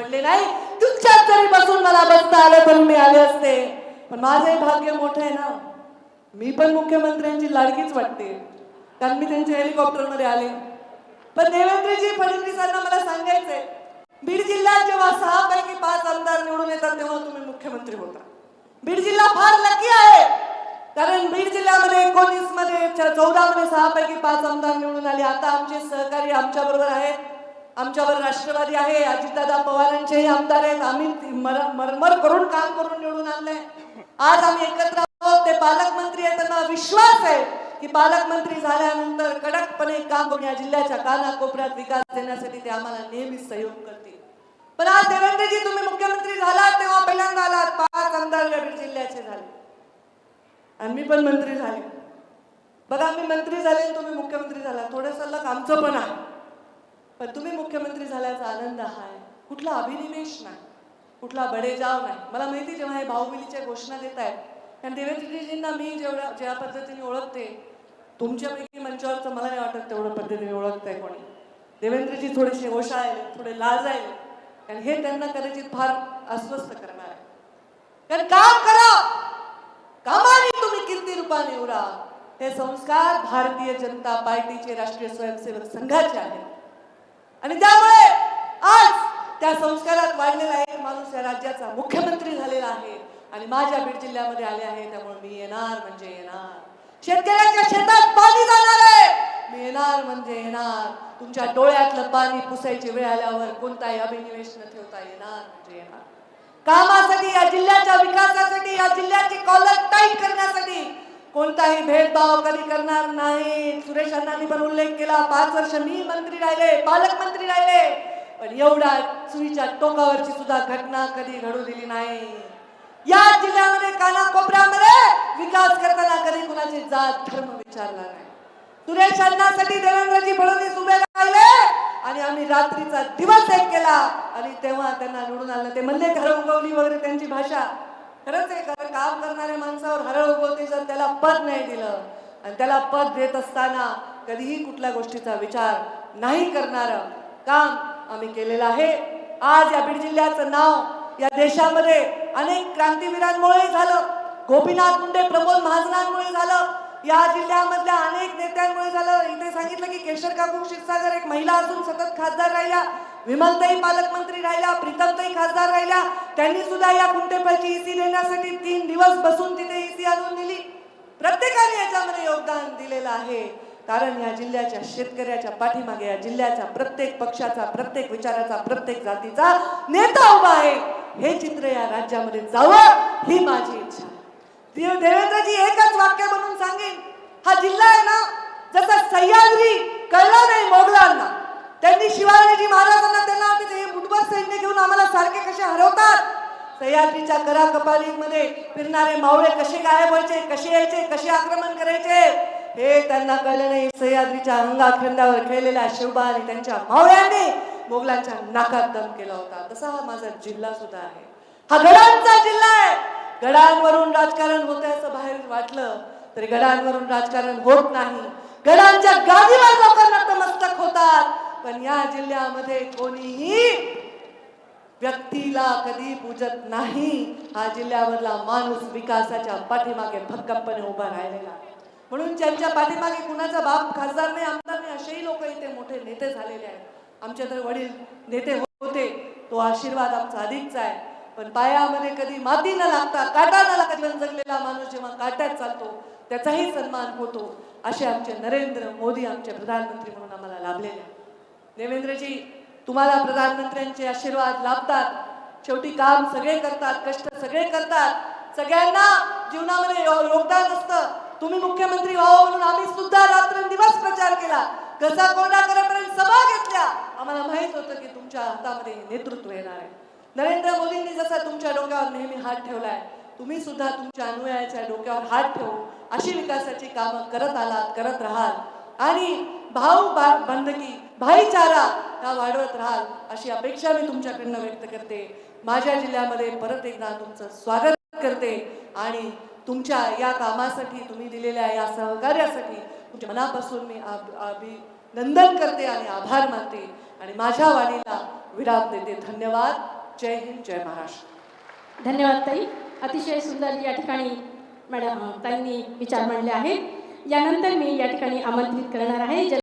पडले नाही तुमच्यात जरी बसून मला बसता आलं तर मी आले असते. पण माझंही भाग्य मोठं आहे ना. मी पण मुख्यमंत्र्यांची लाडकीच वाटते. कारण मी त्यांच्या हेलिकॉप्टरमध्ये आले. पण देवेंद्रजी फडणवीसांना मला सांगायचंय बीड जिल्ह्यात जेव्हा सहा पैकी पाच आमदार निवडून येतात तेव्हा तुम्ही मुख्यमंत्री होता. बीड जिल्हा फार लकी आहे. कारण बीड जिल्ह्यामध्ये एकोणीसमध्ये चौदा मध्ये सहा पैकी पाच आमदार निवडून आले. आता आमचे सहकारी आमच्या बरोबर आहेत. आमच्यावर राष्ट्रवादी आहे अजितदादा पवारांचेही आमदार आहेत. आम्ही मर मरमर करून काम करून निवडून आणलंय. आज आम्ही एकत्र आहोत. ते पालकमंत्री आहेत त्यांना विश्वास आहे की पालकमंत्री झाल्यानंतर कडकपणे काम करून या जिल्ह्याच्या कानाकोपऱ्यात विकास देण्यासाठी ते आम्हाला नेहमीच सहयोग करतील. पण आज देवेंद्रजी तुम्ही मुख्यमंत्री झालात तेव्हा पहिल्यांदा आलात. पाच आमदार या जिल्ह्याचे झाले. आणि मी पण मंत्री झाले. बघा मी मंत्री झाले तुम्ही मुख्यमंत्री झाला. थोडं सल्लक आमचं पण आहे. पण तुम्ही मुख्यमंत्री झाल्याचा आनंद हा आहे कुठला अभिनिवेश नाही. कुठला बडेजाव नाही. मला माहिती जेव्हा हे भाऊबिलीच्या घोषणा देत आहेत कारण देवेंद्रजींना मी जेवढ्या ज्या पद्धतीने ओळखते तुमच्यापैकी मंचावरचं मला नाही वाटत तेवढं पद्धतीने ओळखताय कोणी. देवेंद्रजी थोडेसे ओशाळले थोडे लाजायले कारण हे त्यांना कदाचित फार अस्वस्थ करणार आहे. कारण काम करा! कामाने तुम्ही कीर्ती रूपाने उरा. हे संस्कार भारतीय जनता पार्टीचे राष्ट्रीय स्वयंसेवक संघाचे आहेत. आणि त्यामुळे आज त्या संस्कारात वाढलेला एक माणूस या राज्याचा मुख्यमंत्री झालेला आहे. आणि माझ्या बीड जिल्ह्यामध्ये आले आहे त्यामुळे मी येणार म्हणजे येणार. शेतकऱ्याच्या शेतात पाणी जाणार आहे. मी येणार म्हणजे येणार. तुमच्या डोळ्यातलं पाणी पुसायची वेळ आल्यावर कोणताही अभिनिवेश न ठेवता येणार म्हणजे येणार. कामासाठी या जिल्ह्याच्या विकासासाठी या जिल्ह्याची कॉलर टाईट करण्यासाठी कोणताही भेदभाव कधी करणार नाही. सुरेश अण्णांनी पण उल्लेख केला. पाच वर्ष मी मंत्री राहिले पालकमंत्री राहिले. पण एवढा सुईच्या टोकावरची सुद्धा घटना कधी घडू दिली नाही. या जिल्ह्यामध्ये काना कोपऱ्यामध्ये विकास करताना कधी कुणाची जात धर्म विचारला नाही. सुरेश अण्णासाठी देवेंद्रजी फडणवीस उभे राहिले आणि आम्ही रात्रीचा दिवस एक केला. आणि तेव्हा त्यांना निवडून आणलं. ते म्हणले घर उगवली वगैरे त्यांची भाषा. खरंच आहे कारण काम करणाऱ्या माणसावर हरळ उगवते जर त्याला पद नाही दिलं. आणि त्याला पद देत असताना कधीही कुठल्या गोष्टीचा विचार नाही करणार काम आम्ही केलेलं आहे. आज या बीड जिल्ह्याचं नाव या देशामध्ये अनेक क्रांतीवीरांमुळे झालं. गोपीनाथ मुंडे प्रमोद महाजनांमुळे झालं. या जिल्ह्यामधल्या अनेक नेत्यांमुळे झालं. इथे सांगितलं की केशर काकू क्षीरसागर एक महिला असून सतत खासदार राहिल्या. विमलताई पालकमंत्री राहिल्या प्रीतमताई खासदार राहिल्या त्यांनी सुद्धा या कुंटेपलची ईसी देण्यासाठी तीन दिवस बसून तिथे ईसी आणून दिली. प्रत्येकाने याच्यामध्ये योगदान दिलेलं आहे. कारण या जिल्ह्याच्या शेतकऱ्याच्या पाठीमागे या जिल्ह्याचा प्रत्येक पक्षाचा प्रत्येक विचाराचा प्रत्येक जातीचा नेता उभा आहे. हे चित्र या राज्यामध्ये जावं ही माझी इच्छा. देवेंद्रजी एकच वाक्य म्हणून सांगेन. हा जिल्हा आहे ना जसा सह्याद्री कळला नाही मोगलांना. त्यांनी शिवाजीजी महाराजांना त्यांना हरवतात. सह्याद्रीच्या करा कपालीमध्ये फिरणारे मावळे कसे गायब व्हायचे कसे यायचे कसे आक्रमण करायचे हे त्यांना कळलं नाही. सह्याद्रीच्या अंगाखंडावर खेळलेल्या शिवबा आणि त्यांच्या मावळ्यांनी मोगलांच्या नाकात दम केला होता. तसा हा माझा जिल्हा सुद्धा आहे. हा गडांचा जिल्हा आहे. गडांवरून राजकारण होत असं बाहेर वाटलं तरी गडांवरून राजकारण होत नाही. गडांच्या गादीवर लोकांना नतमस्तक होतात. पण या जिल्ह्यामध्ये कोणीही व्यक्तीला कधी पूजत नाही हा जिल्ह्यावरला माणूस विकासाच्या पाठीमागे भक्कमपणे उभा राहिलेला. आहे. म्हणून ज्यांच्या पाठीमागे कुणाचा बाप खासदार नाही आमदार नाही असेही लोक इथे मोठे नेते झालेले आहेत. आमचे तर वडील नेते होते तो आशीर्वाद आमचा अधिकचा आहे. पण पायामध्ये कधी माती न लागता काटा न लागता जगलेला माणूस जेव्हा काट्यात चालतो त्याचाही सन्मान होतो असे आमचे नरेंद्र मोदी आमचे प्रधानमंत्री म्हणून आम्हाला लाभलेले देवेंद्रजी तुम्हाला प्रधानमंत्र्यांचे आशीर्वाद लाभतात. शेवटी काम सगळे करतात कष्ट सगळे करतात. सगळ्यांना जीवनामध्ये योगदान असतं. तुम्ही मुख्यमंत्री व्हावं म्हणून आम्ही सुद्धा रात्रंदिवस प्रचार केला. कसा कोरडा करेपर्यंत सभा घेतल्या. आम्हाला माहीत होतं की तुमच्या हातामध्ये नेतृत्व येणार आहे. नरेंद्र मोदींनी जसा तुमच्या डोक्यावर नेहमी हात ठेवलाय तुम्ही सुद्धा तुमच्या अनुयायाच्या डोक्यावर हात ठेवून अशी विकासाची कामं करत आलात करत राहाल. आणि भाव बा बंधकी भाईचारा हा वाढवत राहाल अशी अपेक्षा मी तुमच्याकडनं व्यक्त करते. माझ्या जिल्ह्यामध्ये परत एकदा तुमचं स्वागत करते आणि तुमच्या या कामासाठी तुम्ही दिलेल्या या सहकार्यासाठी तुमच्या मनापासून मी अभिनंदन करते आणि आभार मानते. आणि माझ्या वाणीला विराम देते. धन्यवाद. जय हिंद जय महाराष्ट्र. धन्यवाद ताई. अतिशय सुंदर या ठिकाणी मॅडम ताईंनी विचार मांडले आहेत. यानंतर मी या ठिकाणी आमंत्रित करणार आहे.